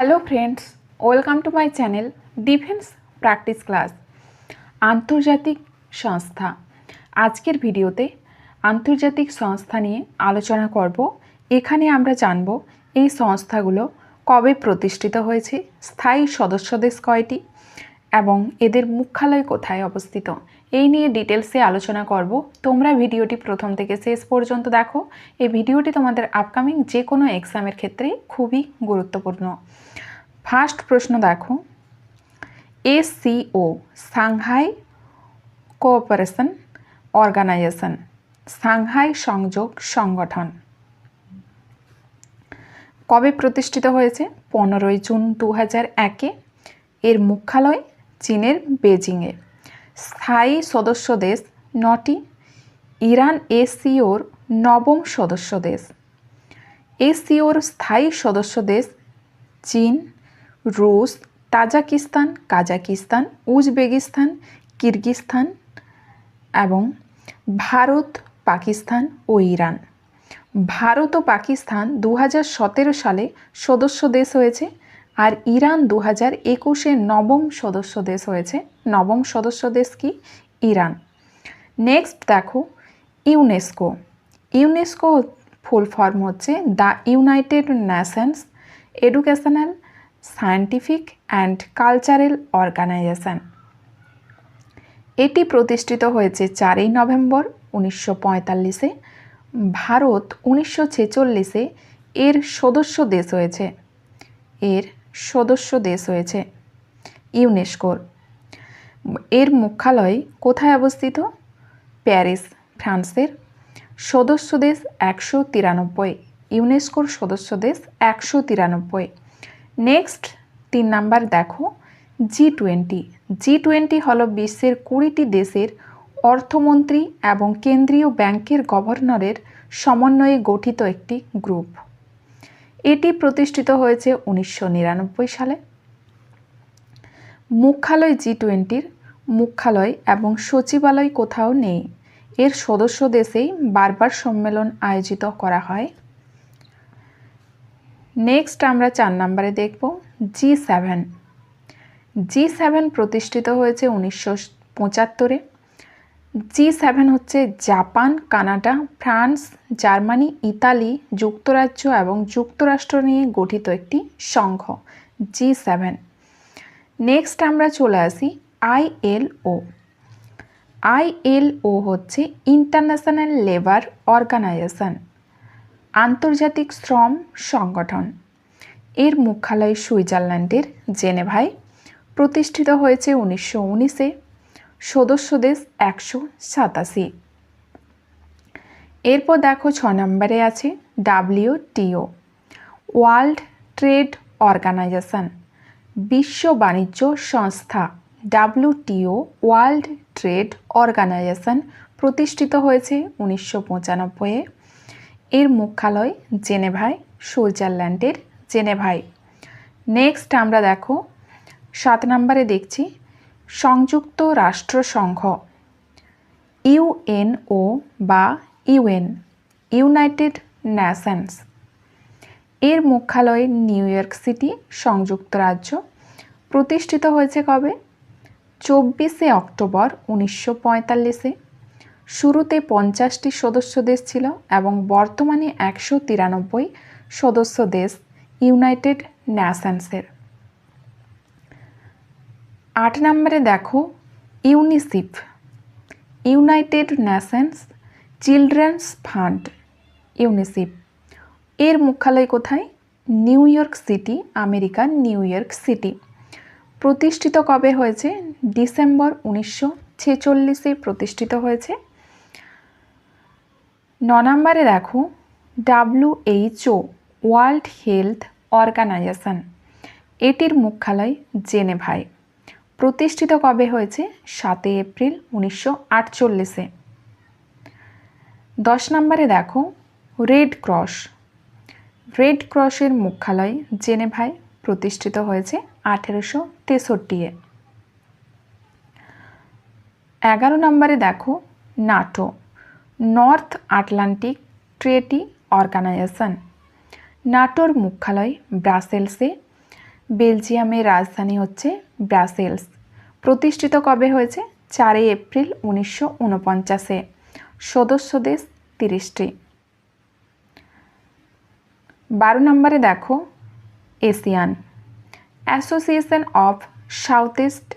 Hello friends welcome to my channel defence practice class আন্তর্জাতিক সংস্থা আজকের ভিডিওতে আন্তর্জাতিক সংস্থা নিয়ে আলোচনা করব এখানে আমরা জানব এই সংস্থাগুলো কবে প্রতিষ্ঠিত হয়েছে স্থায়ী সদস্য দেশ কয়টি এবং এদের মুখ্যালয় কোথায় অবস্থিত? এই নিয়ে ডিটেলসে আলোচনা করব। তোমরা ভিডিওটি প্রথম থেকে শেষ পর্যন্ত দেখো। এই ভিডিওটি তোমাদের আপকামিং যে কোনো এক্সামের ক্ষেত্রে খুবই গুরুত্বপূর্ণ। ফার্স্ট প্রশ্ন দেখো। SCO Shanghai cooperation organisation Shanghai সংযোগ সংগঠন কবে প্রতিষ্ঠিত হয়েছে? পনেরোই জুন দু হাজার একে। এর মুখ্যালয় চীনের বেজিংয়ে স্থায়ী সদস্য দেশ নটি, ইরান এসিওর নবম সদস্য দেশ। এসিওর স্থায়ী সদস্য দেশ চীন, রুশ, তাজাকিস্তান, কাজাকিস্তান, উজবেকিস্তান, কিরগিস্তান এবং ভারত, পাকিস্তান ও ইরান। ভারত ও পাকিস্তান দু হাজার সতেরো সালে সদস্য দেশ হয়েছে। আর ইরান দু হাজার একুশে নবম সদস্য দেশ হয়েছে। নবম সদস্য দেশ কি? ইরান। নেক্সট দেখো ইউনেস্কো ইউনেস্কো ফুল ফর্ম হচ্ছে the United Nations Educational Scientific and Cultural Organisation এটি প্রতিষ্ঠিত হয়েছে চারই নভেম্বর উনিশশো পঁয়তাল্লিশে। ভারত উনিশশো ছেচল্লিশে এর সদস্য দেশ হয়েছে। এর সদস্য দেশ হয়েছে। ইউনেস্কোর। এর মুখ্যালয় কোথায় অবস্থিত? প্যারিস, ফ্রান্সের। সদস্য দেশ একশো তিরানব্বই। ইউনেস্কোর সদস্য দেশ একশো তিরানব্বই। নেক্সট, তিন নাম্বার দেখো। জি টোয়েন্টি। জি টোয়েন্টি হল বিশ্বের কুড়িটি দেশের অর্থমন্ত্রী এবং কেন্দ্রীয় ব্যাংকের গভর্নরের সমন্বয়ে গঠিত একটি গ্রুপ। এটি প্রতিষ্ঠিত হয়েছে উনিশশো নিরানব্বই সালে। মুখ্যালয় জি টোয়েন্টির মুখ্যালয় এবং সচিবালয় কোথাও নেই। এর সদস্য দেশেই বারবার সম্মেলন আয়োজিত করা হয়। নেক্সট আমরা চার নম্বরে দেখব জি সেভেন। জি সেভেন প্রতিষ্ঠিত হয়েছে উনিশশো পঁচাত্তরে। জি সেভেন হচ্ছে Japan, Canada, France, Germany, Italy, যুক্তরাজ্য এবং যুক্তরাষ্ট্র নিয়ে গঠিত একটি সংঘ জি সেভেন নেক্সট আমরা চলে আসি আইএলও আইএলও হচ্ছে ইন্টারন্যাশনাল লেবার অর্গানাইজেশন আন্তর্জাতিক শ্রম সংগঠন। এর মুখ্যালয় সুইজারল্যান্ডের জেনেভায় প্রতিষ্ঠিত হয়েছে উনিশশো উনিশে। সদস্য দেশ একশো সাতাশি। এরপর দেখো ছ নম্বরে আছে ডাব্লিউটিও ওয়ার্ল্ড ট্রেড অর্গানাইজেশন, বিশ্ব বাণিজ্য সংস্থা ডাব্লিউটিও ওয়ার্ল্ড ট্রেড অর্গানাইজেশন প্রতিষ্ঠিত হয়েছে উনিশশো পঁচানব্বইয়ে। এর মুখ্যালয় জেনেভায়, সুইজারল্যান্ডের জেনেভায়। নেক্সট আমরা দেখো সাত নম্বরে দেখছি সংযুক্ত রাষ্ট্রসংঘ, ইউএনও বা ইউএন, ইউনাইটেড ন্যাশনস এর মুখ্যালয় নিউ ইয়র্ক সিটি, সংযুক্ত রাজ্য। প্রতিষ্ঠিত হয়েছে কবে? চব্বিশে অক্টোবর উনিশশো পঁয়তাল্লিশে। শুরুতে পঞ্চাশটি সদস্য দেশ ছিল এবং বর্তমানে একশো তিরানব্বই সদস্য দেশ ইউনাইটেড নেশনসের। আট নম্বরে দেখো, UNICEF, United Nations Children's Fund, UNICEF. এর মুখ্যালয় কোথায়? নিউ ইয়র্ক সিটি, আমেরিকার নিউ ইয়র্ক সিটি। প্রতিষ্ঠিত কবে হয়েছে? ডিসেম্বর উনিশশো ছেচল্লিশে প্রতিষ্ঠিত হয়েছে। ন নম্বরে দেখো ডাব্লিউএইচও ওয়ার্ল্ড হেলথ অর্গানাইজেশন। এটির মুখ্যালয় জেনেভায়। প্রতিষ্ঠিত কবে হয়েছে? সাতই এপ্রিল উনিশশো আটচল্লিশে। দশ নম্বরে দেখো, রেড ক্রস। রেড ক্রসের মুখ্যালয় জেনেভায় প্রতিষ্ঠিত হয়েছে আঠেরোশো তেষট্টিয়ে। এগারো নম্বরে দেখো, NATO. North Atlantic Treaty Organisation. Natore মুখ্যালয় ব্রাসেলসে বেলজিয়ামের রাজধানী হচ্ছে ব্রাসেলস। প্রতিষ্ঠিত কবে হয়েছে? চারই এপ্রিল উনিশশো উনপঞ্চাশে। সদস্য দেশ তিরিশটি। বারো নম্বরে দেখো, ASEAN. Association of South East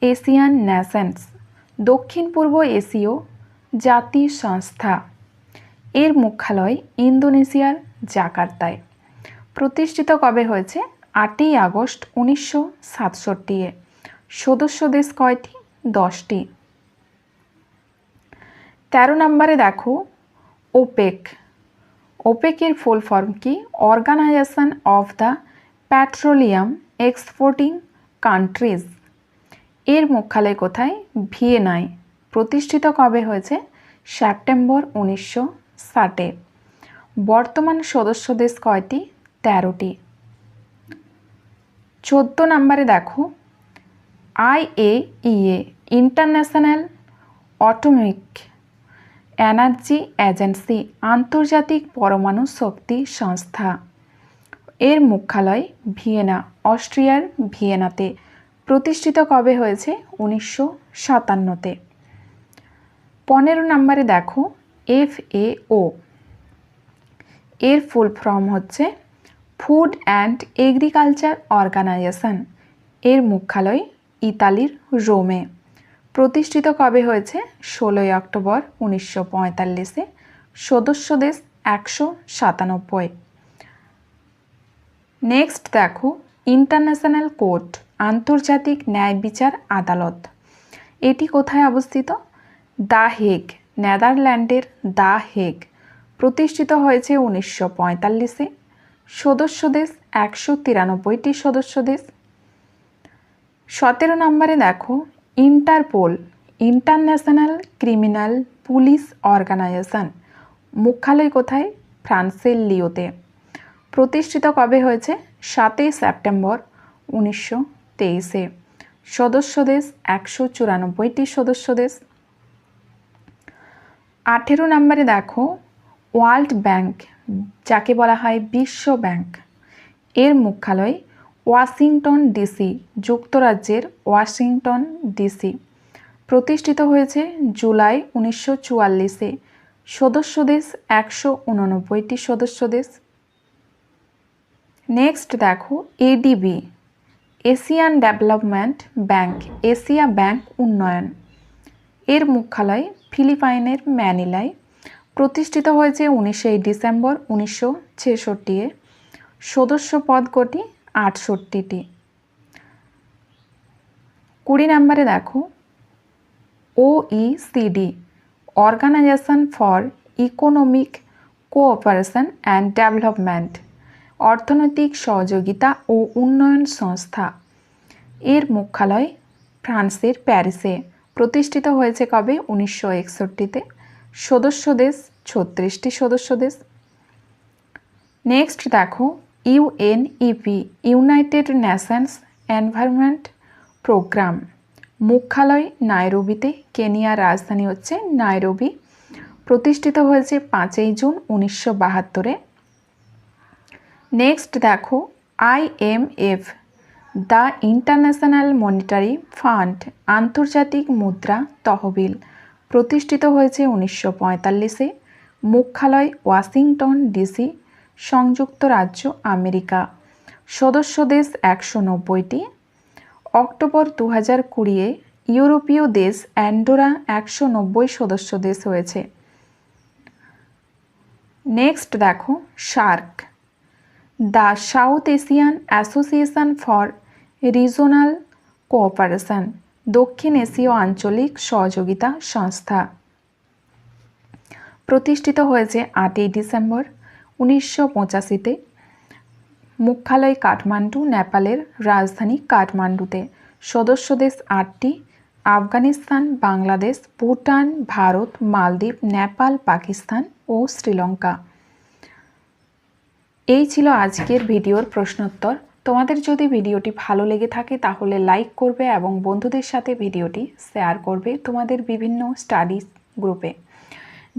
Asian Nations, দক্ষিণ পূর্ব এশীয় জাতি সংস্থা। এর মুখ্যালয় ইন্দোনেশিয়ার জাকার্তায়। প্রতিষ্ঠিত কবে হয়েছে? আটই আগস্ট উনিশশো সাতষট্টি এ সদস্য দেশ কয়টি? দশটি। তেরো নম্বরে দেখো, ওপেক। ওপেকের ফুল ফর্ম কি? Organisation of the Petroleum Exporting Countries. এর মুখ্যালয় কোথায়? ভিয়েনায়। প্রতিষ্ঠিত কবে হয়েছে? সেপ্টেম্বর উনিশশো ষাটে। বর্তমান সদস্য দেশ কয়টি? তেরোটি। চোদ্দ নম্বরে দেখো IAEA International Atomic Energy Agency, আন্তর্জাতিক পরমাণু শক্তি সংস্থা। এর মুখ্যালয় ভিয়েনা, অস্ট্রিয়ার ভিয়েনাতে। প্রতিষ্ঠিত কবে হয়েছে? উনিশশো সাতান্নতে। পনেরো নম্বরে দেখো, এফ এ ও। এর ফুল ফর্ম হচ্ছে ফুড অ্যান্ড এগ্রিকালচার অর্গানাইজেশন এর মুখ্যালয় ইতালির রোমে। প্রতিষ্ঠিত কবে হয়েছে? ষোলোই অক্টোবর উনিশশো পঁয়তাল্লিশে সদস্য দেশ একশো সাতানব্বই। নেক্সট দেখো ইন্টারন্যাশনাল কোর্ট আন্তর্জাতিক ন্যায় বিচার আদালত। এটি কোথায় অবস্থিত? দ্য হেগ, নেদারল্যান্ডের দ্য হেগ। প্রতিষ্ঠিত হয়েছে উনিশশো পঁয়তাল্লিশে সদস্য দেশ একশো তিরানব্বইটি সদস্য দেশ। সতেরো নম্বরে দেখো, Interpol, International Criminal Police Organisation, মুখ্যালয় কোথায়? ফ্রান্সের লিওতে। প্রতিষ্ঠিত কবে হয়েছে? সাতই সেপ্টেম্বর উনিশশো তেইশে। সদস্য দেশ একশো চুরানব্বইটি সদস্য দেশ। আঠেরো নম্বরে দেখো, ওয়ার্ল্ড ব্যাংক যাকে বলা হয় বিশ্ব ব্যাংক। এর মুখ্যালয় ওয়াশিংটন ডিসি, যুক্তরাজ্যের ওয়াশিংটন ডিসি। প্রতিষ্ঠিত হয়েছে জুলাই উনিশশো চুয়াল্লিশে। সদস্য দেশ একশো উননব্বইটি সদস্য দেশ। নেক্সট দেখো ADB, Asian Development Bank, Asia bank উন্নয়ন। এর মুখ্যালয় ফিলিপাইনের ম্যানিলায় প্রতিষ্ঠিত হয়েছে উনিশে ডিসেম্বর উনিশশো ছেষট্টি সদস্য পদ কোটি আটষট্টিটি। কুড়ি নম্বরে দেখো OECD Organisation for Economic Cooperation and Development অর্থনৈতিক সহযোগিতা ও উন্নয়ন সংস্থা। এর মুখ্যালয় ফ্রান্সের প্যারিসে। প্রতিষ্ঠিত হয়েছে কবে? উনিশশো একষট্টিতে। সদস্য দেশ, ছত্রিশটি সদস্য দেশ। নেক্সট দেখো UNEP United Nations Environment Programme মুখ্যালয় নাইরোবিতে কেনিয়ার রাজধানী হচ্ছে নাইরোবি। প্রতিষ্ঠিত হয়েছে পাঁচই জুন উনিশশো বাহাত্তরে। নেক্সট দেখো IMF the International Monetary Fund, আন্তর্জাতিক মুদ্রা তহবিল। প্রতিষ্ঠিত হয়েছে উনিশশো পঁয়তাল্লিশে। মুখ্যালয়, ওয়াশিংটন ডিসি, সংযুক্ত রাজ্য আমেরিকা। সদস্য দেশ একশো নব্বইটি। অক্টোবর দু হাজার কুড়িয়ে ইউরোপীয় দেশ অ্যান্ডোরা একশো নব্বই সদস্য দেশ হয়েছে। নেক্সট দেখো, SAARC. The South Asian Association for Regional Cooperation. দক্ষিণ এশীয় আঞ্চলিক সহযোগিতা সংস্থা। প্রতিষ্ঠিত হয়েছে আটই ডিসেম্বর উনিশশো পঁচাশিতে মুখ্যালয় কাঠমান্ডু, নেপালের রাজধানী কাঠমান্ডুতে। সদস্য দেশ আটটি, আফগানিস্তান, বাংলাদেশ, ভুটান, ভারত, মালদ্বীপ, নেপাল, পাকিস্তান ও শ্রীলঙ্কা। এই ছিল আজকের ভিডিওর প্রশ্নোত্তর। তোমাদের যদি ভিডিওটি ভালো লেগে থাকে তাহলে লাইক করবে এবং বন্ধুদের সাথে ভিডিওটি শেয়ার করবে তোমাদের বিভিন্ন স্টাডিজ গ্রুপে।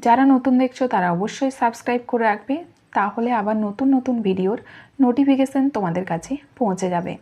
যারা নতুন দেখছ তারা অবশ্যই সাবস্ক্রাইব করে রাখবে, তাহলে আবার নতুন নতুন ভিডিওর নোটিফিকেশান তোমাদের কাছে পৌঁছে যাবে।